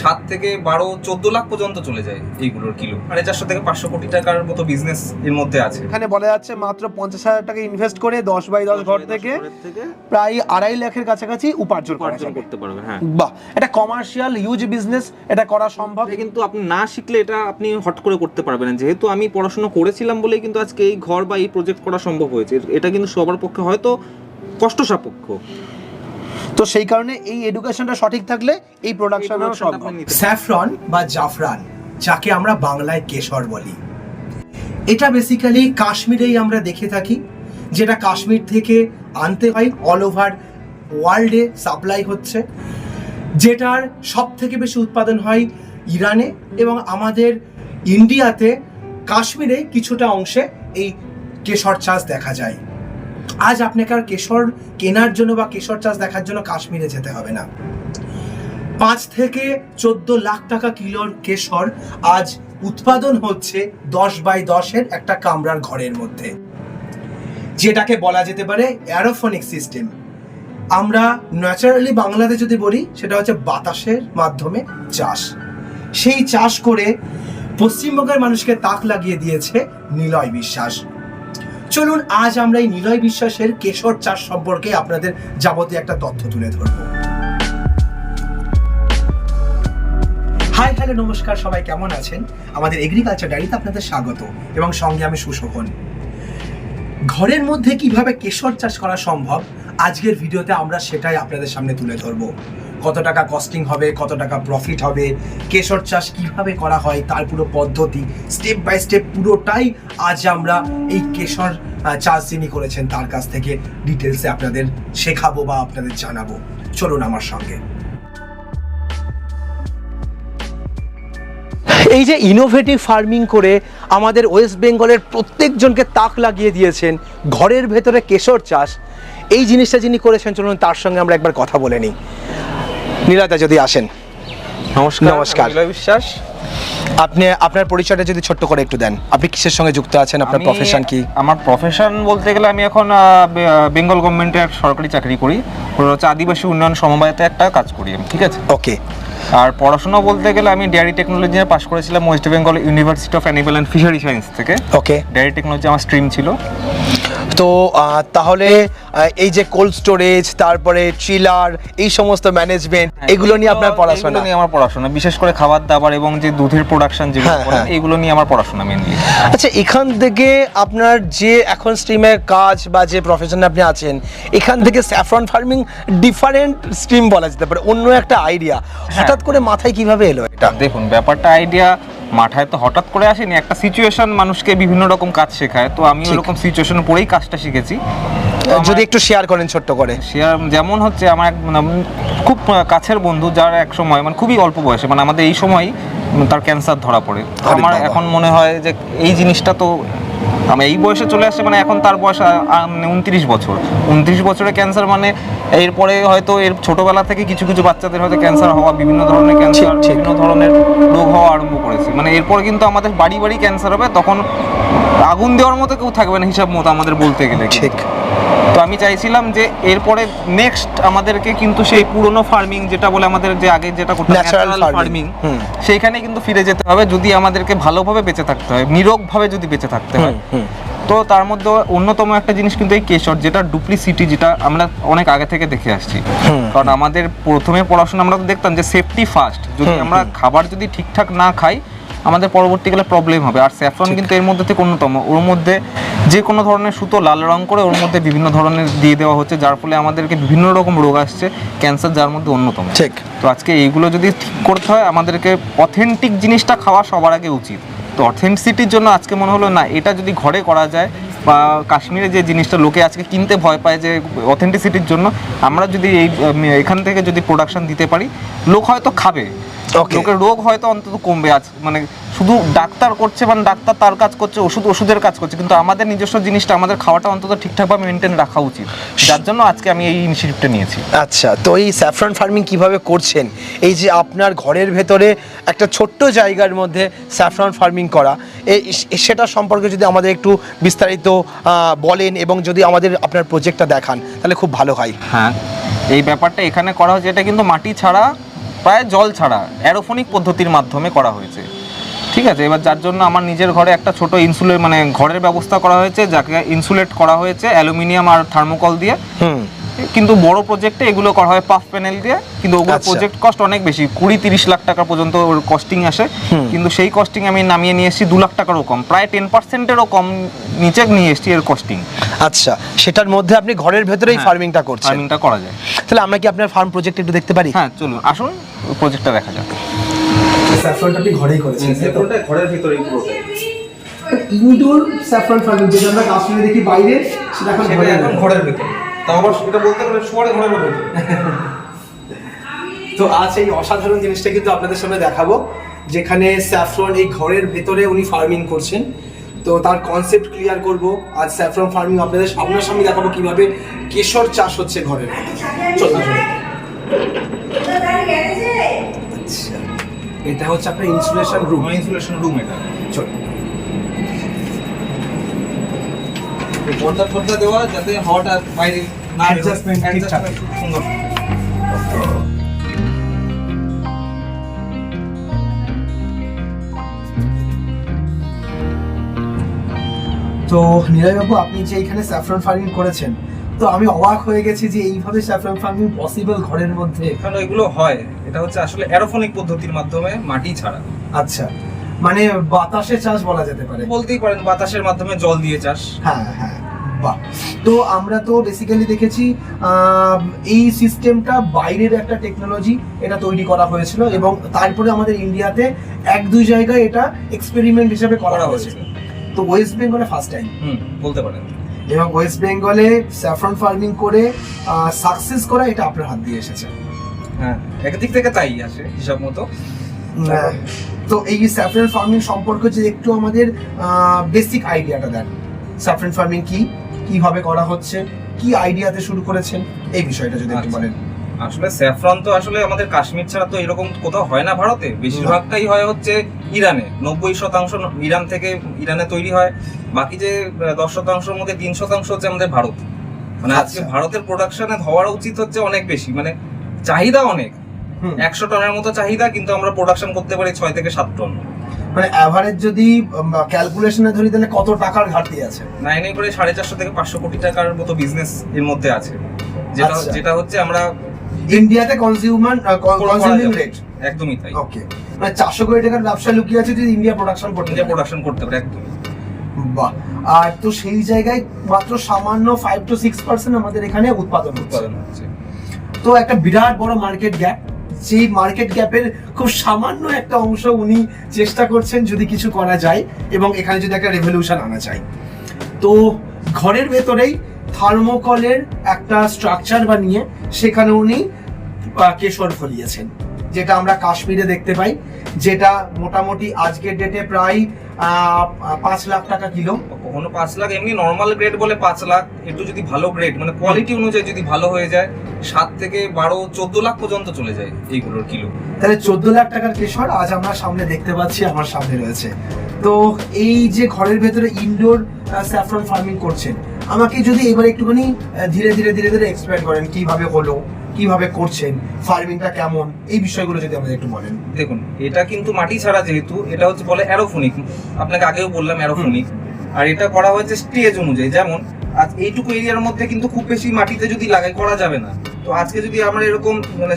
সাত থেকে বারো চোদ্দ লাখ পর্যন্ত চলে যায় এইগুলোর কিলো। সাড়ে চারশো থেকে পাঁচশো কোটি টাকার মতো বিজনেস এর মধ্যে আছে। এখানে বলা যাচ্ছে মাত্র পঞ্চাশ হাজার টাকা ইনভেস্ট করে দশ বাই দশ ঘর থেকে প্রায় আড়াই লাখের কাছাকাছি উপার্জন উপার্জন করতে পারবে হ্যাঁ। বাহ এটা কমার্শিয়াল হিউজ বিজনেস এটা করা সম্ভব। কিন্তু আপনি না শিখলে এটা আপনি হট করে করতে পারবেন না। যেহেতু আমি পড়াশোনা করেছিলাম বলেই কিন্তু আজকে এই ঘর বা এই প্রজেক্ট করা সম্ভব হয়েছে। এটা কিন্তু সবার পক্ষে হয়তো কষ্ট সাপেক্ষ তো সেই কারণে এই এডুকেশনটা সঠিক থাকলে এই প্রোডাকশন সম্ভব। স্যাফরন বা জাফরান যাকে আমরা বাংলায় কেশর বলি। এটা বেসিক্যালি কাশ্মীরেই আমরা দেখে থাকি যেটা কাশ্মীর থেকে আনতে হয় অল ওভার ওয়ার্ল্ডে সাপ্লাই হচ্ছে যেটার সব থেকে বেশি উৎপাদন হয় ইরানে এবং আমাদের ইন্ডিয়াতে কাশ্মীরে কিছুটা অংশে এই কেশর চাষ দেখা যায়। আজ আপনাকে আর কেশর কেনার জন্য বা কেশর চাষ দেখার জন্য কাশ্মীরে যেতে হবে না। পাঁচ থেকে চোদ্দ লাখ টাকা কিলোর কেশর আজ উৎপাদন হচ্ছে দশ বাই দশের একটা কামরার ঘরের মধ্যে। যেটাকে বলা যেতে পারে অ্যারোফোনিক সিস্টেম আমরা ন্যাচারালি বাংলাতে যদি বলি, সেটা হচ্ছে বাতাসের মাধ্যমে চাষ। সেই চাষ করে পশ্চিমবঙ্গের মানুষকে তাক লাগিয়ে দিয়েছে নিলয় বিশ্বাস। চলুন, আজ আমরা এই নিলয় বিশ্বাসের কেশর চাষ সম্পর্কে আপনাদের যাবতীয় একটা তথ্য তুলে ধরবো। হাই হ্যালো নমস্কার, সবাই কেমন আছেন? আমাদের এগ্রিকালচার ডায়েরিতে আপনাদের স্বাগত, এবং সঙ্গে আমি সুশোভন। ঘরের মধ্যে কীভাবে কেশর চাষ করা সম্ভব, আজকের ভিডিওতে আমরা সেটাই আপনাদের সামনে তুলে ধরবো। কত টাকা কস্টিং হবে, কত টাকা প্রফিট হবে, কেশর চাষ কীভাবে করা হয়, তার পুরো পদ্ধতি স্টেপ বাই স্টেপ পুরোটাই আজ আমরা এই কেশর চাষ যিনি করেছেন তার কাছ থেকে ডিটেলসে আপনাদের শেখাবো বা আপনাদের জানাব। চলুন আমার সঙ্গে। এই যে ইনোভেটিভ ফার্মিং করে আমাদের ওয়েস্ট বেঙ্গলের প্রত্যেকজনকে তাক লাগিয়ে দিয়েছেন ঘরের ভেতরে কেশর চাষ, এই জিনিসটা যিনি করেছেন, চলুন তার সঙ্গে আমরা একবার কথা বলে নিই। নীলাদা যদি আসেন। নমস্কার নমস্কার। বিশ্বাস। আপনি আপনার পরিচয়টা যদি ছোট্ট করে একটু দেন। আপনি কিসের সঙ্গে যুক্ত আছেন? আপনার প্রফেশন কি? আমার প্রফেশন বলতে গেলে আমি এখন বেঙ্গল গভর্নমেন্টের একটা সরকারি চাকরি করি। হচ্ছে আদিবাসী উন্নয়ন সমবায়তে একটা কাজ করি আমি ঠিক আছে? ওকে আর পড়াশোনা বলতে গেলে আমি ডেয়ারি টেকনোলজি নিয়ে পাশ করেছিলাম West Bengal University of Animal and Fishery Science থেকে। ওকে ডেয়ারি টেকনোলজি আমার স্ট্রিম ছিল। তো তাহলে এই যে কোল্ড স্টোরেজ তারপরে চিলার এই সমস্ত ম্যানেজমেন্ট এগুলো নিয়ে আপনার পড়াশোনা? নিয়ে আমার পড়াশোনা বিশেষ করে খাবার দাবার এবং যে দুধের প্রোডাকশন যেগুলো হ্যাঁ, হ্যাঁ। এইগুলো নিয়ে আমার পড়াশোনা মেনলি আচ্ছা এখান থেকে আপনার যে এখন স্ট্রিমে কাজ বা যে প্রফেশনে আপনি আছেন এখান থেকে স্যাফরন ফার্মিং ডিফারেন্ট স্ট্রিম বলা যেতে পারে অন্য একটা আইডিয়া হঠাৎ করে মাথায় কীভাবে এলো এটা? দেখুন ব্যাপারটা আইডিয়া মাথায় তো হঠাৎ করে আসেনি একটা সিচুয়েশন মানুষকে বিভিন্ন রকম কাজ শেখায় তো আমি ওরকম সিচুয়েশন পরেই কাজটা শিখেছি। যদি একটু শেয়ার করেন ছোট্ট করে। শেয়ার যেমন হচ্ছে আমার এক মানে খুব কাছের বন্ধু যার এক সময় মানে খুবই অল্প বয়সে মানে আমাদের এই সময় তার ক্যান্সার ধরা পড়ে। আমার এখন মনে হয় যে এই জিনিসটা তো আমি এই বয়সে চলে আসছে মানে এখন তার বয়স মানে উনত্রিশ বছর। উনত্রিশ বছরে ক্যান্সার মানে এরপরে হয়তো এর ছোটবেলা থেকে কিছু কিছু বাচ্চাদের হয়তো ক্যান্সার হওয়া বিভিন্ন ধরনের ক্যান্সার। বিভিন্ন ধরনের রোগ হওয়া আরম্ভ করেছে। মানে এরপরে কিন্তু আমাদের বাড়ি বাড়ি ক্যান্সার হবে তখন আগুন দেওয়ার মতো কেউ থাকবে না হিসাব মতো আমাদের বলতে গেলে ঠিক। তো আমি চাইছিলাম যে এরপরে নেক্সট আমাদেরকে কিন্তু সেই পুরনো ফার্মিং যেটা বলে আমাদের যে আগে যেটা Natural ন্যাচারাল ফার্মিং সেইখানে কিন্তু ফিরে যেতে হবে যদি আমাদেরকে ভালোভাবে বেঁচে থাকতে হয় নিরোগভাবে যদি বেঁচে থাকতে হয়। তো তার মধ্যে অন্যতম একটা জিনিস কিন্তু এই কেশর যেটা ডুপ্লিসিটি যেটা আমরা অনেক আগে থেকে দেখে আসছি। কারণ আমাদের প্রথমে পড়াশোনা আমরা তো দেখতাম যে সেফটি ফার্স্ট যদি আমরা খাবার যদি ঠিকঠাক না খাই আমাদের পরবর্তীকালে প্রবলেম হবে। আর স্যাফরন কিন্তু এর মধ্যে থেকে অন্যতম। ওর মধ্যে যে কোনো ধরনের সুতো লাল রং করে ওর মধ্যে বিভিন্ন ধরনের দিয়ে দেওয়া হচ্ছে যার ফলে আমাদেরকে বিভিন্ন রকম রোগ আসছে ক্যান্সার যার মধ্যে অন্যতম। ঠিক। তো আজকে এইগুলো যদি ঠিক করতে হয় আমাদেরকে অথেন্টিক জিনিসটা খাওয়া সবার আগে উচিত। তো অথেন্টিসিটির জন্য আজকে মনে হলো না এটা যদি ঘরে করা যায় বা কাশ্মীরে যে জিনিসটা লোকে আজকে কিনতে ভয় পায় যে অথেন্টিসিটির জন্য আমরা যদি এই এখান থেকে যদি প্রোডাকশন দিতে পারি লোক হয়তো খাবে. লোকের রোগ হয়তো অন্তত কমবে আজ। মানে শুধু ডাক্তার করছে মানে ডাক্তার তার কাজ করছে ওষুধ ওষুধের কাজ করছে কিন্তু আমাদের নিজস্ব জিনিসটা আমাদের খাওয়াটা অন্তত ঠিকঠাকভাবে মেনটেন রাখা উচিত। যার জন্য আজকে আমি এই ইনিশিয়েটিভটা নিয়েছি। আচ্ছা তো এই স্যাফরন ফার্মিং কীভাবে করছেন? এই যে আপনার ঘরের ভেতরে একটা ছোট্ট জায়গার মধ্যে স্যাফরন ফার্মিং করা সেটা সম্পর্কে যদি আমাদের একটু বিস্তারিত বলেন এবং যদি আমাদের আপনার প্রজেক্টটা দেখান তাহলে খুব ভালো হয়। হ্যাঁ এই ব্যাপারটা এখানে করা হচ্ছে এটা কিন্তু মাটি ছাড়া প্রায় জল ছাড়া অ্যারোফোনিক পদ্ধতির মাধ্যমে করা হয়েছে। ঠিক আছে? এবার যার জন্য আমার নিজের ঘরে একটা ছোট ইনসুলেট মানে ঘরের ব্যবস্থা করা হয়েছে যাকে ইনসুলেট করা হয়েছে অ্যালুমিনিয়াম আর থার্মোকল দিয়ে। হুম। কিন্তু বড় প্রজেক্টে এগুলো করা হয় পাফ প্যানেল দিয়ে কিন্তু ওগুলো আচ্ছা। প্রজেক্ট কস্ট অনেক বেশি। কুড়ি তিরিশ লাখ টাকা পর্যন্ত ওর কস্টিং আসে। কিন্তু সেই কস্টিং আমি নামিয়ে নিয়ে এসেছি দু লাখ টাকারও কম। প্রায় টেন পার্সেন্টেরও কম নিচে নিয়ে এসেছি এর কস্টিং আচ্ছা সেটার মধ্যে আপনি ঘরের ভেতরেই হ্যাঁ, ফার্মিংটা করছেন। ফার্মিংটা করা যায়। তাহলে আমরা কি আপনার ফার্ম প্রজেক্ট একটু দেখতে পারি? হ্যাঁ চলুন আসুন প্রজেক্টটা দেখা যাক। স্যাফরনটা আপনি ঘরেই করেছেন ঘরের ভিতরেই পুরোটাই ইনডোর স্যাফরন ফার্মিং যেটা আমরা কাশ্মীরে দেখি বাইরে সেটা এখন সেটা এখন ঘরের ভিতরে। তাও আবার সেটা বলতে গেলে শোয়ারে ঘরের ভিতরে। তো আজ এই অসাধারণ জিনিসটা কিন্তু আপনাদের সামনে দেখাবো যেখানে স্যাফরন এই ঘরের ভেতরে উনি ফার্মিং করছেন। তো তার কনসেপ্ট ক্লিয়ার করব। আজ স্যাফরন ফার্মিং আপনাদের সামনাসামনি দেখাবো কীভাবে কেশর চাষ হচ্ছে ঘরের চলুন। আচ্ছা এটা হচ্ছে আপনার ইনসুলেশন রুম ইনসুলেশন রুম এটা। চলুন। এই পর্দা ফর্দা দেওয়া যাতে হাওয়াটা বাইরে না। খুব সুন্দর। তো নীরজবাবু আপনি যে এখানে স্যাফরন ফার্মিং করেছেন তো আমি অবাক হয়ে গেছি যে এইভাবে স্যাফরন ফার্মিং পসিবল ঘরের মধ্যে। এখানে এগুলো হয়? এটা হচ্ছে আসলে অ্যারোফোনিক পদ্ধতির মাধ্যমে মাটি ছাড়া। আচ্ছা মানে বাতাসে চাষ বলা যেতে পারে। বলতেই পারেন বাতাসের মাধ্যমে জল দিয়ে চাষ। হ্যাঁ হ্যাঁ বাহ। তো আমরা তো বেসিক্যালি দেখেছি এই সিস্টেমটা বাইরের একটা টেকনোলজি এটা তৈরি করা হয়েছিল এবং তারপরে আমাদের ইন্ডিয়াতে এক দুই জায়গায় এটা এক্সপেরিমেন্ট হিসেবে করা করা হয়েছে। হয়েছে তো ওয়েস্ট বেঙ্গলে ফার্স্ট টাইম হুম বলতে পারেন। এবং ওয়েস্ট বেঙ্গলে স্যাফরন ফার্মিং করে সাকসেস করা এটা আপনার হাত দিয়ে এসেছে। হ্যাঁ একদিক থেকে তাই আসে হিসাব মতো। তো এই স্যাফরন ফার্মিং সম্পর্কে যদি একটু আমাদের বেসিক আইডিয়াটা দেন। স্যাফরন ফার্মিং কি কীভাবে করা হচ্ছে কি আইডিয়াতে শুরু করেছেন এই বিষয়টা যদি একটু আচ্ছা। বলেন। আসলে স্যাফরন তো আসলে আমাদের কাশ্মীর ছাড়া তো এরকম কোথাও হয় না ভারতে। বেশিরভাগটাই হয় হচ্ছে ইরানে নব্বই শতাংশ ইরান থেকে ইরানে তৈরি হয় বাকি যে দশ শতাংশের মধ্যে তিন শতাংশ হচ্ছে আমাদের ভারত। মানে আজকে আচ্ছা। ভারতের প্রোডাকশনে হওয়ার উচিত হচ্ছে অনেক বেশি মানে চাহিদা অনেক। একশো টনের মতো চাহিদা কিন্তু আমরা প্রোডাকশন করতে পারি ছয় থেকে সাত টন। মানে অ্যাভারেজ যদি ক্যালকুলেশনে ধরি তাহলে কত টাকার ঘাটতি আছে? নাইন করে সাড়ে চারশো থেকে পাঁচশো কোটি টাকার মতো বিজনেস এর মধ্যে আছে। যেটা আচ্ছা। যেটা হচ্ছে আমরা ইন্ডিয়াতে কনজিউমার কনজিউমিং রেট একদমই তাই। ওকে মানে চারশো কোটি টাকার ব্যবসা লুকিয়ে আছে যদি ইন্ডিয়া প্রোডাকশন করতে ইন্ডিয়া প্রোডাকশন করতে পারে একদমই। বাহ। আর তো সেই জায়গায় মাত্র সামান্য ফাইভ টু সিক্স পার্সেন্ট আমাদের এখানে উৎপাদন উৎপাদন হচ্ছে। তো একটা বিরাট বড় মার্কেট গ্যাপ সেই মার্কেট গ্যাপের খুব সামান্য একটা অংশ উনি চেষ্টা করছেন যদি কিছু করা যায় এবং এখানে যদি একটা রেভলিউশন আনা যায়। তো ঘরের ভেতরেই থার্মোকলের একটা স্ট্রাকচার বানিয়ে সেখানে উনি কেশর ফলিয়েছেন। যেটা আমরা কাশ্মীরে দেখতে পাই যেটা মোটামুটি আজকের ডেটে প্রায় পাঁচ লাখ টাকা কিলো। কখনো পাঁচ লাখ এমনি নর্মাল গ্রেড বলে পাঁচ লাখ একটু যদি ভালো গ্রেড মানে কোয়ালিটি অনুযায়ী যদি ভালো হয়ে যায় সাত থেকে বারো চোদ্দ লাখ পর্যন্ত চলে যায় এইগুলোর কিলো। তাহলে চোদ্দ লাখ টাকার কেশর আজ আমরা সামনে দেখতে পাচ্ছি আমার সামনে রয়েছে। তো এই যে ঘরের ভেতরে ইনডোর স্যাফরন ফার্মিং করছেন আমাকে যদি এবার একটুখানি ধীরে ধীরে ধীরে ধীরে এক্সপ্লেন করেন কীভাবে হলো? কীভাবে করছেন ফার্মিংটা কেমন এই বিষয়গুলো যদি আমাদের একটু বলেন। দেখুন এটা কিন্তু মাটি ছাড়া যেহেতু এটা হচ্ছে বলে অ্যারোফোনিক আপনাকে আগেও বললাম অ্যারোফোনিক আর এটা করা হয়েছে স্টেজ অনুযায়ী। যেমন আজ এইটুকু এরিয়ার মধ্যে কিন্তু খুব বেশি মাটিতে যদি লাগাই করা যাবে না। তো আজকে যদি আমরা এরকম মানে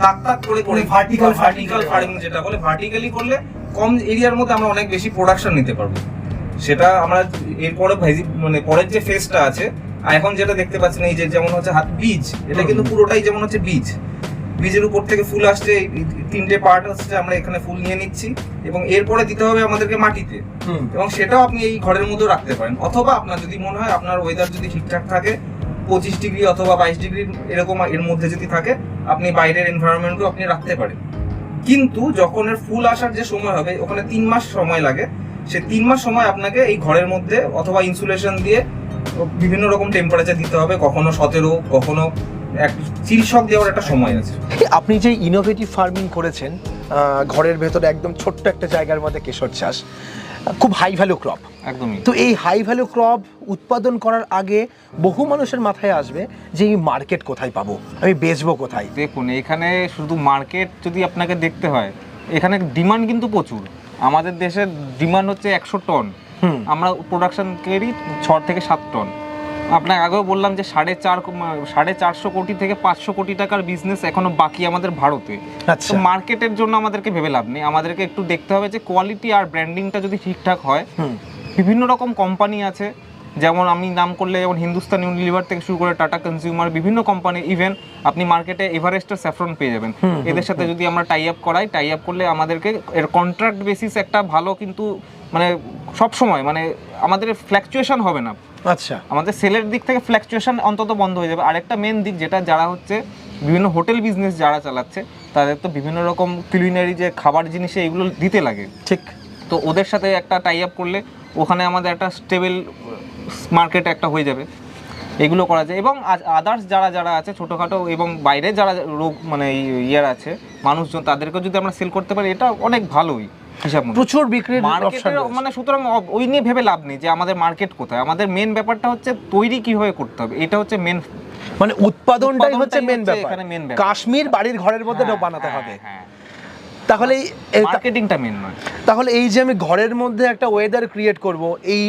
তাক তাক করে করে farming ভার্টিক্যাল ফার্মিং যেটা বলে ভার্টিক্যালি করলে কম এরিয়ার মধ্যে আমরা অনেক বেশি প্রোডাকশন নিতে পারব। সেটা আমরা এরপরে মানে পরের যে ফেজটা আছে আর এখন যেটা দেখতে পাচ্ছেন এই যে যেমন হচ্ছে হাত বীজ এটা কিন্তু পুরোটাই যেমন হচ্ছে বীজ। বীজের উপর থেকে ফুল আসছে তিনটে পার্ট আসছে আমরা এখানে ফুল নিয়ে নিচ্ছি এবং এরপরে দিতে হবে আমাদেরকে মাটিতে। এবং সেটাও আপনি এই ঘরের মধ্যেও রাখতে পারেন। অথবা আপনার যদি মনে হয় আপনার ওয়েদার যদি ঠিকঠাক থাকে পঁচিশ ডিগ্রি অথবা বাইশ ডিগ্রি এরকম এর মধ্যে যদি থাকে আপনি বাইরের এনভায়রনমেন্টও আপনি রাখতে পারেন। কিন্তু যখন এর ফুল আসার যে সময় হবে ওখানে তিন মাস সময় লাগে। সে তিন মাস সময় আপনাকে এই ঘরের মধ্যে অথবা ইনসুলেশন দিয়ে বিভিন্ন রকম টেম্পারেচার দিতে হবে কখনো সতেরো কখনো এক চিলশক দেওয়ার একটা সময় আছে। আপনি যে ইনোভেটিভ ফার্মিং করেছেন ঘরের ভেতরে একদম ছোট্ট একটা জায়গার মধ্যে কেশর চাষ খুব হাই ভ্যালু ক্রপ একদমই। তো এই হাই ভ্যালু ক্রপ উৎপাদন করার আগে বহু মানুষের মাথায় আসবে যে এই মার্কেট কোথায় পাবো আমি বেচবো কোথায়? দেখুন এখানে শুধু মার্কেট যদি আপনাকে দেখতে হয় এখানে ডিমান্ড কিন্তু প্রচুর। আমাদের দেশের ডিমান্ড হচ্ছে একশো টন। আমরা প্রোডাকশন করি ছ থেকে সাত টন আপনাকে আগেও বললাম যে সাড়ে চার সাড়ে চারশো কোটি থেকে পাঁচশো কোটি টাকার বিজনেস এখনও বাকি আমাদের ভারতে। আচ্ছা। তো মার্কেটের জন্য আমাদেরকে ভেবে লাভ নেই। আমাদেরকে একটু দেখতে হবে যে কোয়ালিটি আর ব্র্যান্ডিংটা যদি ঠিকঠাক হয় বিভিন্ন রকম কোম্পানি আছে যেমন আমি নাম করলে যেমন হিন্দুস্তান ইউনিলিভার থেকে শুরু করে টাটা কনজিউমার বিভিন্ন কোম্পানি ইভেন আপনি মার্কেটে এভারেস্টের স্যাফরন পেয়ে যাবেন। এদের সাথে যদি আমরা টাই আপ করাই টাই আপ করলে আমাদেরকে এর কন্ট্রাক্ট বেসিস একটা ভালো কিন্তু মানে সব সময় মানে আমাদের ফ্ল্যাকচুয়েশন হবে না। আচ্ছা। আমাদের সেলের দিক থেকে ফ্ল্যাকচুয়েশন অন্তত বন্ধ হয়ে যাবে। আরেকটা মেন দিক যেটা যারা হচ্ছে বিভিন্ন হোটেল বিজনেস যারা চালাচ্ছে তাদের তো বিভিন্ন রকম কুলিনারি যে খাবার জিনিসে এগুলো দিতে লাগে। ঠিক। তো ওদের সাথে একটা টাই আপ করলে ওখানে আমাদের একটা স্টেবল মার্কেট একটা হয়ে যাবে। এগুলো করা যায়। এবং আদার্স যারা যারা আছে ছোটোখাটো এবং বাইরে যারা রোগ মানে ইয়ের আছে মানুষজন তাদেরকে যদি আমরা সেল করতে পারি এটা অনেক ভালোই হিসাব প্রচুর বিক্রির মানে সুতরাং ওই নিয়ে ভেবে লাভ নেই যে আমাদের মার্কেট কোথায়। আমাদের মেন ব্যাপারটা হচ্ছে তৈরি কীভাবে করতে হবে। এটা হচ্ছে মেন মানে উৎপাদনটাই হচ্ছে মেন ব্যাপার। কাশ্মীর বাড়ির ঘরের মধ্যে হ্যাঁ, বানাতে হবে। হ্যাঁ। তাহলে মার্কেটিংটা মেন নয়। তাহলে এই যে আমি ঘরের মধ্যে একটা ওয়েদার ক্রিয়েট করব এই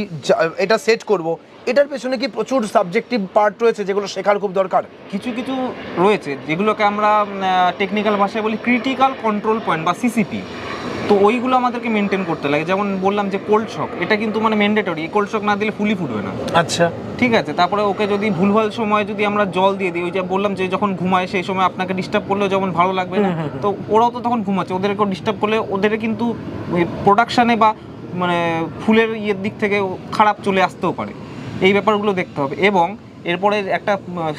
এটা সেট করব এটার পেছনে কি প্রচুর সাবজেক্টিভ পার্ট রয়েছে যেগুলো শেখার খুব দরকার? কিছু কিছু রয়েছে যেগুলোকে আমরা টেকনিক্যাল ভাষায় বলি ক্রিটিক্যাল কন্ট্রোল পয়েন্ট বা সিসিপি তো ওইগুলো আমাদেরকে মেনটেন করতে লাগে। যেমন বললাম যে কোল্ড শক এটা কিন্তু মানে ম্যান্ডেটরি কোল্ড শক না দিলে ফুলি ফুটবে না। আচ্ছা। ঠিক আছে? তারপরে ওকে যদি ভুলভাল সময় যদি আমরা জল দিয়ে দিই ওই যে বললাম যে যখন ঘুমায় সেই সময় আপনাকে ডিস্টার্ব করলেও যেমন ভালো লাগবে না তো ওরাও তো তখন ঘুমাচ্ছে। ওদেরকেও ডিস্টার্ব করলে ওদের কিন্তু প্রোডাকশানে বা মানে ফুলের ইয়ের দিক থেকে খারাপ চলে আসতেও পারে। এই ব্যাপারগুলো দেখতে হবে। এবং এরপরে একটা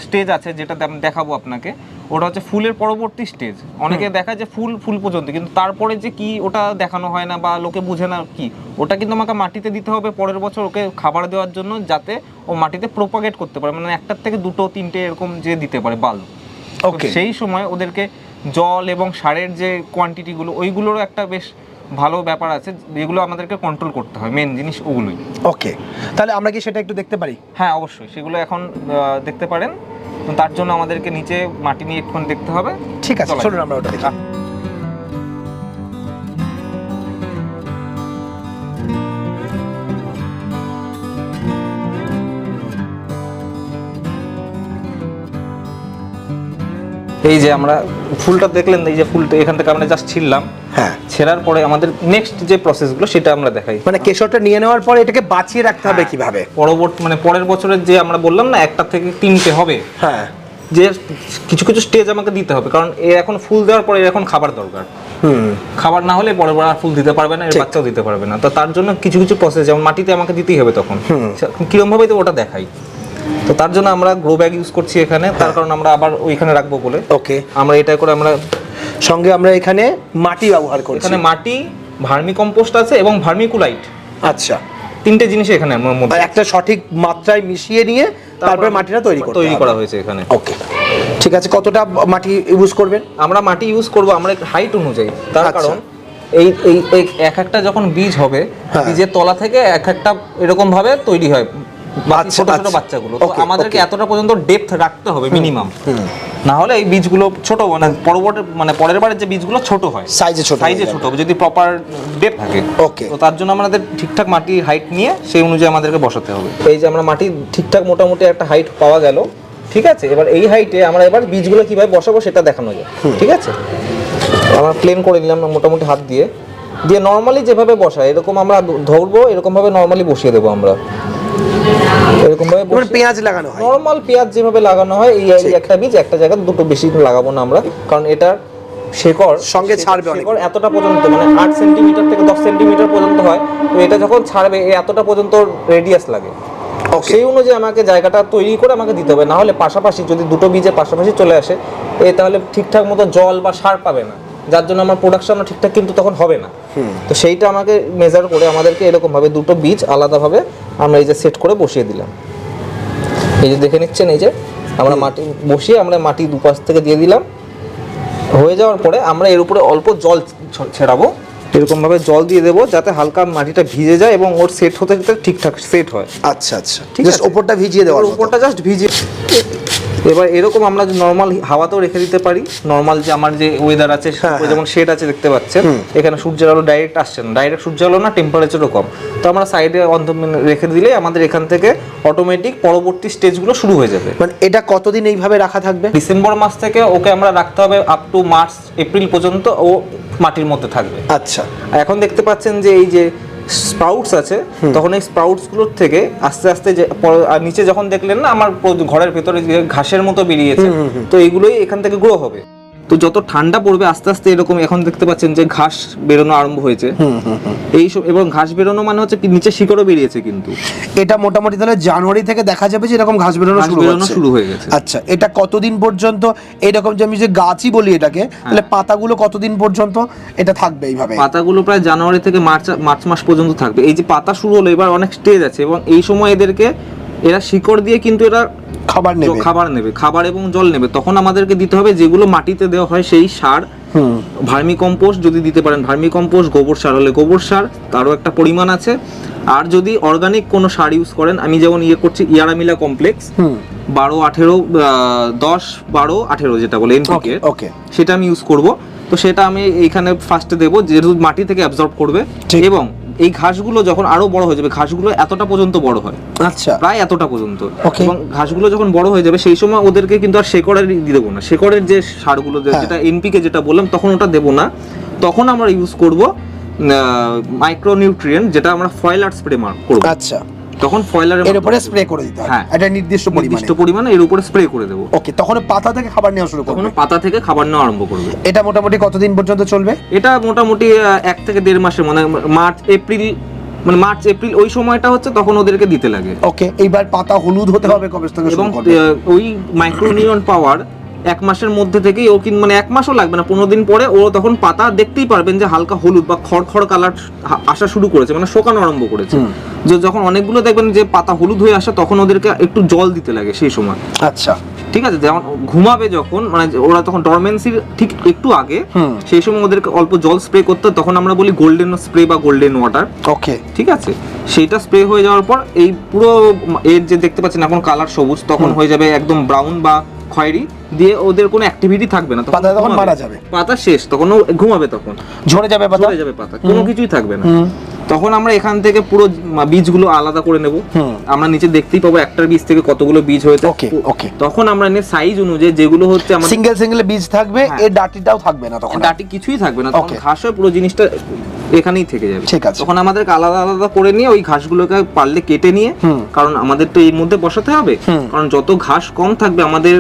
স্টেজ আছে যেটা আমি দেখাবো আপনাকে। ওটা হচ্ছে ফুলের পরবর্তী স্টেজ অনেকে দেখা যে ফুল ফুল পর্যন্ত কিন্তু তারপরে যে কি ওটা দেখানো হয় না বা লোকে বুঝে না কি ওটা কিন্তু আমাকে মাটিতে দিতে হবে পরের বছর ওকে খাবার দেওয়ার জন্য যাতে ও মাটিতে প্রোপাগেট করতে পারে। মানে একটার থেকে দুটো তিনটে এরকম যে দিতে পারে বাল্ব। ওকে সেই সময় ওদেরকে জল এবং সারের যে কোয়ান্টিটিগুলো ওইগুলোরও একটা বেশ ভালো ব্যাপার আছে যেগুলো আমাদেরকে কন্ট্রোল করতে হয় মেন জিনিস ওগুলোই। ওকে তাহলে আমরা কি সেটা একটু দেখতে পারি? হ্যাঁ অবশ্যই সেগুলো এখন দেখতে পারেন। তার জন্য আমাদেরকে নিচে মাটি নিয়ে একটু দেখতে হবে। ঠিক আছে চলুন আমরা ওটা দেখি। এই যে আমরা ফুলটা দেখলেন এই যে ফুলটা এখান থেকে আমরা জাস্ট ছিললাম হ্যাঁ। ছেঁড়ার পরে আমাদের নেক্সট যে প্রসেসগুলো সেটা আমরা দেখাই। মানে কেশরটা নিয়ে নেওয়ার পরে এটাকে বাঁচিয়ে রাখতে হবে কীভাবে? পরবর্তী মানে পরের বছরের যে আমরা বললাম না একটা থেকে তিনটে হবে। হ্যাঁ। যে কিছু কিছু স্টেজ আমাকে দিতে হবে কারণ এর এখন ফুল দেওয়ার পরে এখন খাবার দরকার। হুম। খাবার না হলে পরের বার আর ফুল দিতে পারবে না এর বাচ্চাও দিতে পারবে না। তো তার জন্য কিছু কিছু প্রসেস যেমন মাটিতে আমাকে দিতেই হবে তখন। কিরম ভাবে তো ওটা দেখাই। তো তার জন্য আমরা গ্রো ব্যাগ ইউজ করছি এখানে। তার কারণ আমরা আবার ওইখানে রাখব বলে। ওকে। আমরা এটা করে আমরা সঙ্গে আমরা এখানে মাটি ব্যবহার করছি। এখানে মাটি ভার্মি কম্পোস্ট আছে এবং ভার্মিকুলাইট। আচ্ছা। তিনটে জিনিস এখানে আমার আর মধ্যে একটা সঠিক মাত্রায় মিশিয়ে নিয়ে তারপরে মাটিটা তৈরি তৈরি করা হয়েছে এখানে। ওকে। ঠিক আছে কতটা মাটি ইউজ করবেন? আমরা মাটি ইউজ করব আমরা হাইট অনুযায়ী। তার আচ্ছা। কারণ এই এই এক একটা যখন বীজ হবে হ্যাঁ। বীজের তলা থেকে এক একটা এরকম ভাবে তৈরি হয়। ছোট ছোট। বাচ্চাগুলো। তো আমাদেরকে এতটা পর্যন্ত ডেপথ রাখতে হবে মিনিমাম না হলে এই বীজগুলো ছোট মানে পরবর্তী মানে পরের বারের যে বীজগুলো ছোট হয়। সাইজে ছোট সাইজে ছোট হবে যদি প্রপার ডেপ থাকে। Okay. তো তার জন্য আমাদের ঠিকঠাক মাটির হাইট নিয়ে সেই অনুযায়ী আমাদেরকে বসাতে হবে। এই যে আমরা মাটি ঠিকঠাক মোটামুটি একটা হাইট পাওয়া গেল ঠিক আছে? এবার এই হাইটে আমরা এবার বীজগুলো কীভাবে বসাবো সেটা দেখানো যায় ঠিক আছে? আমরা প্লেন করে নিলাম মোটামুটি হাত দিয়ে। দিয়ে নর্মালি যেভাবে বসায় এরকম আমরা ধরবো এরকম ভাবে নর্মালি বসিয়ে দেবো আমরা। এরকম ভাবে পেঁয়াজ লাগানো হয় নর্মাল পেঁয়াজ যেভাবে লাগানো হয় এই এই একটা বীজ একটা জায়গায় দুটো বেশি লাগাবো না আমরা কারণ শেকড় সঙ্গে ছাড়বে। শেকড় এতটা পর্যন্ত মানে আট সেন্টিমিটার থেকে দশ সেন্টিমিটার পর্যন্ত হয় তো এটা যখন ছাড়বে এতটা পর্যন্ত রেডিয়াস লাগে. সেই অনুযায়ী আমাকে জায়গাটা তৈরি করে আমাকে দিতে হবে না হলে পাশাপাশি যদি দুটো বীজের পাশাপাশি চলে আসে এ তাহলে ঠিকঠাক মতো জল বা সার পাবে না যার জন্য আমার প্রোডাকশনও ঠিকঠাক কিন্তু তখন হবে না তো সেইটা আমাকে মেজার করে আমাদেরকে এরকম ভাবে দুটো বীজ আলাদাভাবে আমরা এই যে সেট করে বসিয়ে দিলাম। এই যে দেখে নিচ্ছেন এই যে আমরা মাটি বসিয়ে আমরা মাটি দুপাশ থেকে দিয়ে দিলাম। হয়ে যাওয়ার পরে আমরা এর উপরে অল্প জল ছেড়াবো। এরকম ভাবে জল দিয়ে দেবো যাতে হালকা মাটিটা ভিজে যায় এবং ওর সেট হতে ঠিকঠাক সেট হয়। আচ্ছা আচ্ছা। ঠিক আছে। ওপরটা ভিজিয়ে এবার মতো। জাস্ট ভিজে এবার এরকম আমরা নর্মাল হাওয়াতেও রেখে দিতে পারি। নর্মাল যে আমার যে ওয়েদার আছে হ্যাঁ, যেমন শেড আছে দেখতে পাচ্ছেন এখানে সূর্যের আলো ডাইরেক্ট আসছে না। ডাইরেক্ট সূর্যের আলো না টেম্পারেচারও কম। তো আমরা সাইডে অন্ত রেখে দিলে আমাদের এখান থেকে অটোমেটিক পরবর্তী স্টেজগুলো শুরু হয়ে যাবে। মানে এটা কতদিন এইভাবে রাখা থাকবে? ডিসেম্বর মাস থেকে ওকে আমরা রাখতে হবে আপ টু মার্চ এপ্রিল পর্যন্ত ও মাটির মধ্যে থাকবে। আচ্ছা। এখন দেখতে পাচ্ছেন যে এই যে স্প্রাউটস আছে তখন এই স্প্রাউটসগুলোর থেকে আস্তে আস্তে যে নিচে যখন দেখলেন না আমার ঘরের ভেতরে ঘাসের মতো বেরিয়েছে তো এইগুলোই এখান থেকে গ্রো হবে। তো যত ঠান্ডা পড়বে আস্তে আস্তে এরকম এখন দেখতে পাচ্ছেন যে ঘাস বেরোনো আরম্ভ হয়েছে। এই সব এবং ঘাস বেরোনো মানে হচ্ছে নিচে শিকড়ও বেরিয়েছে কিন্তু। এটা মোটামুটি তাহলে জানুয়ারি থেকে দেখা যাবে যে এরকম ঘাস বেরোনো শুরু বেরোনো শুরু হয়ে গেছে। আচ্ছা এটা কতদিন পর্যন্ত এরকম যে আমি যে গাছই বলি এটাকে হ্যাঁ। তাহলে পাতাগুলো কতদিন পর্যন্ত এটা থাকবে এইভাবে? পাতাগুলো প্রায় জানুয়ারি থেকে মার্চ মার্চ মাস পর্যন্ত থাকবে। এই যে পাতা শুরু হলো এবার অনেক স্টেজ আছে এবং এই সময় এদেরকে এরা শিকড় দিয়ে কিন্তু এরা খাবার নেবে। খাবার নেবে খাবার এবং জল নেবে। তখন আমাদেরকে দিতে হবে যেগুলো মাটিতে দেওয়া হয় সেই সার। ভার্মি কম্পোস্ট যদি দিতে পারেন ভার্মি কম্পোস্ট গোবর সার হলে গোবর সার তারও একটা পরিমাণ আছে। আর যদি অর্গানিক কোনো সার ইউজ করেন আমি যেমন ইয়ে করছি ইয়ারামিলা কমপ্লেক্স বারো আঠেরো দশ বারো আঠেরো যেটা বলে এনপিকে ওকে সেটা আমি ইউজ করব। তো সেটা আমি এইখানে ফার্স্টে দেবো যেহেতু মাটি থেকে অ্যাবজর্ব করবে এবং এই ঘাসগুলো যখন আরও বড় হয়ে যাবে ঘাসগুলো এতটা পর্যন্ত বড় হয়। আচ্ছা। প্রায় এতটা পর্যন্ত। এবং ঘাসগুলো যখন বড় হয়ে যাবে সেই সময় ওদেরকে কিন্তু আর শেকড়ের দিয়ে দেবো না। শেকড়ের যে সারগুলো হ্যাঁ। যেটা এনপিকে যেটা বললাম তখন ওটা দেবো না। তখন আমরা ইউজ করব মাইক্রোনিউট্রিয়েন্ট যেটা আমরা ফয়েল আর্ট স্প্রে মার করব। আচ্ছা। তখন ফয়েলারের এর উপরে স্প্রে করে দিতে হবে হ্যাঁ। একটা নির্দিষ্ট পরিমাণে নির্দিষ্ট পরিমাণে। এর উপরে স্প্রে করে দেবো। ওকে তখন পাতা থেকে খাবার নেওয়া শুরু তখন পাতা থেকে খাবার নেওয়া আরম্ভ করবে। এটা মোটামুটি কতদিন পর্যন্ত চলবে? এটা মোটামুটি এক থেকে দেড় মাসের মানে মার্চ এপ্রিল মানে মার্চ এপ্রিল ওই সময়টা হচ্ছে তখন ওদেরকে দিতে লাগে। ওকে এইবার পাতা হলুদ হতে হবে কবে থেকে এবং শুরু করবে আহ, ওই মাইক্রোনিউন পাওয়ার এক মাসের মধ্যে থেকেই ও কিন্তু মানে এক মাসও লাগবে না পনেরো দিন পরে ও তখন পাতা দেখতেই পারবেন যে হালকা হলুদ বা খড়খড় কালার আসা শুরু করেছে মানে শোকানো আরম্ভ করেছে। যে যখন অনেকগুলো দেখবেন যে পাতা হলুদ হয়ে আসে তখন ওদেরকে একটু জল দিতে লাগে সেই সময়। আচ্ছা। ঠিক আছে যেমন ঘুমাবে যখন মানে ওরা তখন ডরমেন্সির ঠিক একটু আগে সেই সময় ওদেরকে অল্প জল স্প্রে করতে তখন আমরা বলি গোল্ডেন স্প্রে বা গোল্ডেন ওয়াটার ওকে ঠিক আছে? সেইটা স্প্রে হয়ে যাওয়ার পর এই পুরো এর যে দেখতে পাচ্ছেন এখন কালার সবুজ তখন হয়ে যাবে একদম ব্রাউন বা খয়েরি। দিয়ে ওদের কোনো অ্যাক্টিভিটি থাকবে না। পাতা তখন মারা যাবে। পাতা শেষ তখন ঘুমাবে তখন। ঝরে যাবে পাতা? ঝরে যাবে পাতা। কোনো কিছুই থাকবে না। তখন আমরা এখান থেকে পুরো বীজগুলো আলাদা করে নেব। আমরা নিচে দেখতেই পাবো একটার বীজ থেকে কতগুলো বীজ হয়েছে। ওকে ওকে। তখন আমরা এনে সাইজ অনুযায়ী যেগুলো হচ্ছে আমাদের সিঙ্গেল সিঙ্গেল বীজ থাকবে হ্যাঁ। এর ডাটিটাও থাকবে না তখন ডাটি কিছুই থাকবে না তখন ঘাস হয়ে পুরো জিনিসটা এখানেই থেকে যাবে। ঠিক আছে। তখন আমাদেরকে আলাদা আলাদা করে নিয়ে ওই ঘাসগুলোকে পারলে কেটে নিয়ে। কারণ আমাদের তো এর মধ্যে বসাতে হবে। কারণ যত ঘাস কম থাকবে আমাদের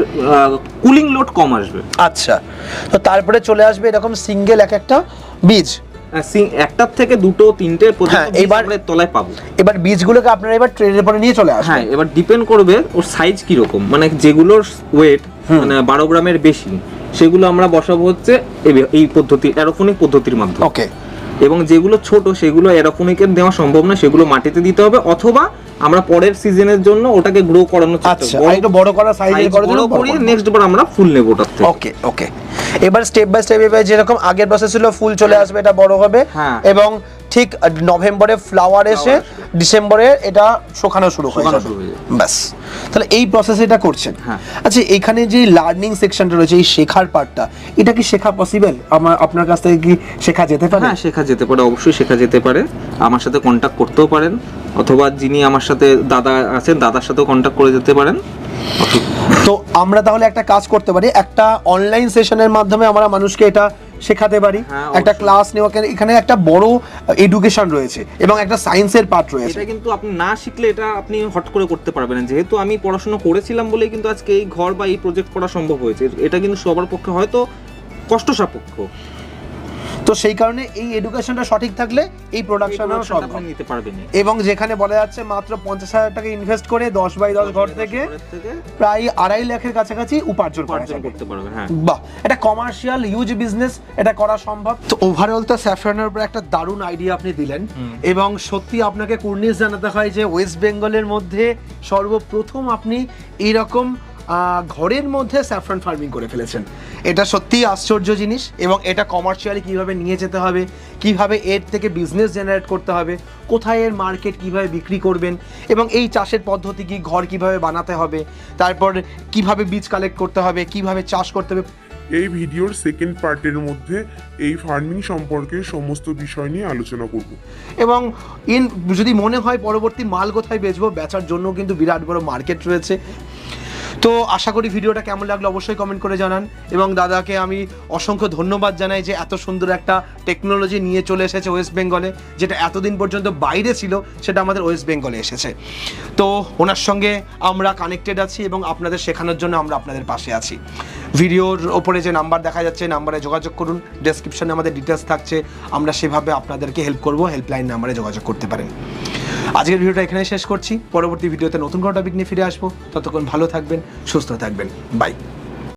কুলিং লোড কম আসবে। আচ্ছা। তো তারপরে চলে আসবে এরকম সিঙ্গেল এক একটা বীজ। একটার থেকে দুটো তিনটে হ্যাঁ, এবার- তলায় পাবো। এবার বীজগুলোকে আপনারা এবার ট্রেনের পরে নিয়ে চলে আসবেন। হ্যাঁ এবার ডিপেন্ড করবে ওর সাইজ কীরকম। মানে যেগুলোর ওয়েট মানে বারো গ্রামের বেশি সেগুলো আমরা বসাবো হচ্ছে এই- এই পদ্ধতি অ্যারোফোনিক পদ্ধতির মাধ্যমে। ওকে এবং যেগুলো ছোট সেগুলো এরোফোনিকের দেওয়া সম্ভব না? সেগুলো মাটিতে দিতে হবে অথবা আমরা পরের সিজনের জন্য ওটাকে গ্রো করানোর আচ্ছা করব। একটু বড় করা সাইজের করার জন্য করিয়ে নেক্সট বার আমরা ফুল নেব ওটা থেকে। ওকে ওকে এবার স্টেপ বাই স্টেপ এবার যেরকম আগের প্রসেস ছিল ফুল চলে আসবে এটা বড় হবে হ্যাঁ। এবং ঠিক নভেম্বরে ফ্লাওয়ার এসে ডিসেম্বরে এটা শুকানো শুরু হয়ে যাবে। ব্যাস। তাহলে এই প্রসেস এটা করছেন। হ্যাঁ। আচ্ছা এখানে যে লার্নিং সেকশনটা রয়েছে এই শেখার পার্টটা এটা কি শেখা পসিবল আমার আপনার কাছ থেকে কি শেখা যেতে পারে? হ্যাঁ শেখা যেতে পারে অবশ্যই শেখা যেতে পারে। আমার সাথে কন্ট্যাক্ট করতেও পারেন অথবা যিনি আমার সাথে দাদা আছেন দাদার সাথেও কন্ট্যাক্ট করে যেতে পারেন। তো আমরা তাহলে একটা কাজ করতে পারি। একটা অনলাইন সেশনের মাধ্যমে আমরা মানুষকে এটা শেখাতে পারি হ্যাঁ, একটা ক্লাস নেওয়া কেন- এখানে একটা বড় এডুকেশন রয়েছে এবং একটা সায়েন্সের পার্ট রয়েছে। এটা কিন্তু আপনি না শিখলে এটা আপনি হট করে করতে পারবেন না। যেহেতু আমি পড়াশোনা করেছিলাম বলেই কিন্তু আজকে এই ঘর বা এই প্রজেক্ট করা সম্ভব হয়েছে। এটা কিন্তু সবার পক্ষে হয়তো কষ্ট সাপেক্ষ তো সেই কারণে এই এডুকেশনটা সঠিক থাকলে এই প্রোডাকশনও সম্ভব। নিতে পারবেন এবং যেখানে বলা যাচ্ছে মাত্র পঞ্চাশ হাজার টাকা ইনভেস্ট করে দশ বাই দশ ঘর থেকে প্রায় আড়াই লাখের কাছাকাছি উপার্জন করা উপার্জন করতে পারবেন হ্যাঁ। বাহ এটা কমার্শিয়াল হিউজ বিজনেস এটা করা সম্ভব। তো ওভারঅল তো স্যাফরানের উপরে একটা দারুণ আইডিয়া আপনি দিলেন। এবং সত্যি আপনাকে কুর্নিশ জানাতে হয় যে ওয়েস্ট বেঙ্গলের মধ্যে সর্বপ্রথম আপনি এইরকম আহ, ঘরের মধ্যে স্যাফরান ফার্মিং করে ফেলেছেন। এটা সত্যিই আশ্চর্য জিনিস এবং এটা কমার্শিয়ালি কীভাবে নিয়ে যেতে হবে কীভাবে এর থেকে বিজনেস জেনারেট করতে হবে কোথায় এর মার্কেট কীভাবে বিক্রি করবেন এবং এই চাষের পদ্ধতি কি ঘর কীভাবে বানাতে হবে তারপর কীভাবে বীজ কালেক্ট করতে হবে কীভাবে চাষ করতে হবে। এই ভিডিওর সেকেন্ড পার্টের মধ্যে এই ফার্মিং সম্পর্কে সমস্ত বিষয় নিয়ে আলোচনা করব। এবং ইন যদি মনে হয় পরবর্তী মাল কোথায় বেচবো বেচার জন্য কিন্তু বিরাট বড় মার্কেট রয়েছে। তো আশা করি ভিডিওটা কেমন লাগল অবশ্যই কমেন্ট করে জানান। এবং দাদাকে আমি অসংখ্য ধন্যবাদ জানাই যে এত সুন্দর একটা টেকনোলজি নিয়ে চলে এসেছে ওয়েস্ট বেঙ্গলে যেটা এতদিন পর্যন্ত বাইরে ছিল, সেটা আমাদের ওয়েস্ট বেঙ্গলে এসেছে। তো ওনার সঙ্গে আমরা কানেক্টেড আছি এবং আপনাদের শেখানোর জন্য আমরা আপনাদের পাশে আছি। ভিডিওর ওপরে যে নাম্বার দেখা যাচ্ছে নাম্বারে যোগাযোগ করুন। ডেসক্রিপশনে আমাদের ডিটেলস থাকছে। আমরা সেভাবে আপনাদেরকে হেল্প করব হেল্পলাইন নাম্বারে যোগাযোগ করতে পারেন। আজকের ভিডিওটা এখানে শেষ করছি। পরবর্তী ভিডিওতে নতুন কোনো টপিক নিয়ে ফিরে আসব। ততক্ষণ ভালো থাকবেন। সুস্থ থাকবেন। বাই।